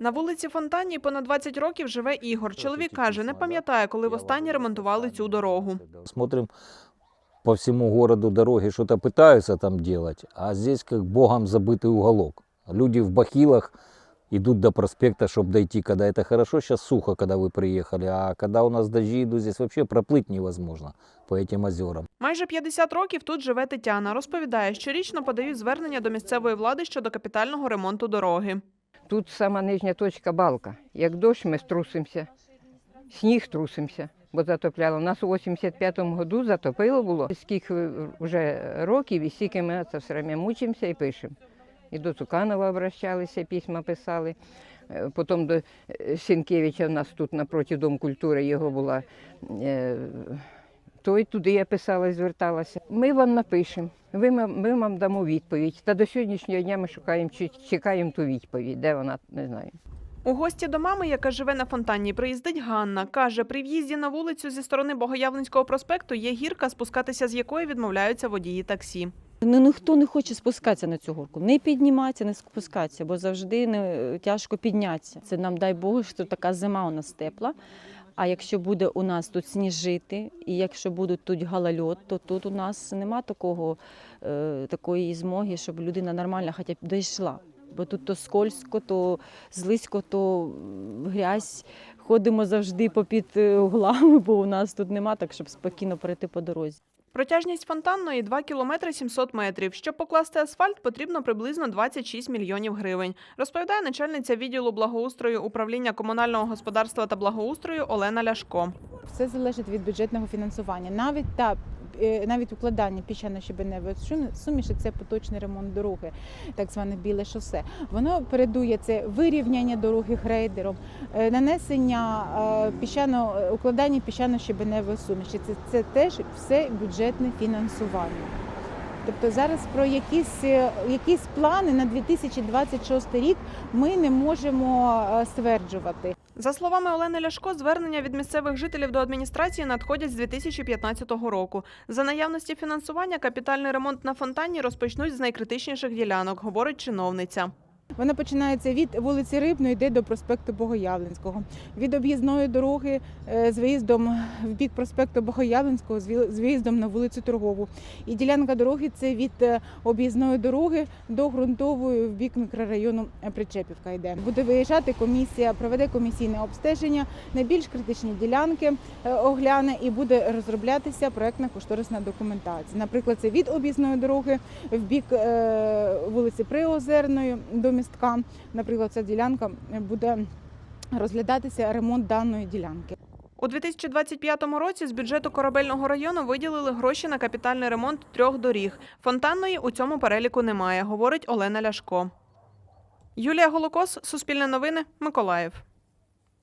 На вулиці Фонтанній понад 20 років живе Ігор. Чоловік каже, не пам'ятає, коли востаннє ремонтували цю дорогу. Смотрим по всему городу дороги что-то пытаются там делать, а здесь как богом забытый уголок. Люди в бахилах идут до проспекта, чтобы дойти, когда это хорошо. Сейчас сухо, когда вы приехали, а когда у нас дожди идут, здесь вообще проплыть невозможно по этим озерам. Майже 50 років тут живе Тетяна. Розповідає, щорічно подають звернення до місцевої влади щодо капітального ремонту дороги. Тут сама нижня точка балка. Як дощ, ми струсимося, сніг трусимося, бо затопляло. Нас у 85-му году затопило було. Скільки вже років, і скільки ми це все время мучимося і пишемо. І до Цуканова обращалися, письма писали. Е, Потім до е, Сінкевича, у нас тут напроти Дом культури його була. Е, Той туди я писала, зверталася. Ми вам напишемо, ви, ми вам дамо відповідь. Та до сьогоднішнього дня ми шукаємо, чи- чекаємо ту відповідь, де вона, не знаю. У гості до мами, яка живе на фонтанні, приїздить Ганна. Каже, при в'їзді на вулицю зі сторони Богоявленського проспекту є гірка, спускатися з якої відмовляються водії таксі. Ну, ніхто не хоче спускатися на цю горку. Не підніматися, не спускатися, бо завжди не, тяжко піднятися. Це нам дай Бог, що така зима у нас тепла. А якщо буде у нас тут сніжити, і якщо буде тут галальот, то тут у нас нема такого, е, такої змоги, щоб людина нормально хоча б дійшла. Бо тут то скользко, то злизько, то грязь. Ходимо завжди попід е, углами, бо у нас тут нема так, щоб спокійно перейти по дорозі. Протяжність фонтанної 2 кілометри 700 метрів. Щоб покласти асфальт, потрібно приблизно 26 мільйонів гривень, розповідає начальниця відділу благоустрою управління комунального господарства та благоустрою Олена Ляшко. Все залежить від бюджетного фінансування. Навіть та е, навіть укладання піщано-щебеневої суміші це поточний ремонт дороги, так зване біле шосе. Воно передує це вирівняння дороги грейдером, е, нанесення е, піщано укладання піщано-щебеневої суміші. Це, це теж все бюджетне фінансування. Тобто зараз про якісь, якісь плани на 2026 рік ми не можемо стверджувати. За словами Олени Ляшко, звернення від місцевих жителів до адміністрації надходять з 2015 року. За наявності фінансування капітальний ремонт на фонтані розпочнуть з найкритичніших ділянок, говорить чиновниця. Вона починається від вулиці Рибної, йде до проспекту Богоявленського. Від об'їзної дороги е, з виїздом в бік проспекту Богоявленського з виїздом на вулицю Торгову. І ділянка дороги це від е, об'їзної дороги до ґрунтової в бік мікрорайону Причепівка йде. Буде виїжджати комісія, проведе комісійне обстеження, найбільш критичні ділянки е, огляне і буде розроблятися проектна кошторисна документація. Наприклад, це від об'їзної дороги в бік вулиці Приозерної до містка. Наприклад, ця ділянка буде розглядатися ремонт даної ділянки. У 2025 році з бюджету корабельного району виділили гроші на капітальний ремонт трьох доріг. Фонтанної у цьому переліку немає, говорить Олена Ляшко. Юлія Голокос, Суспільне новини, Миколаїв.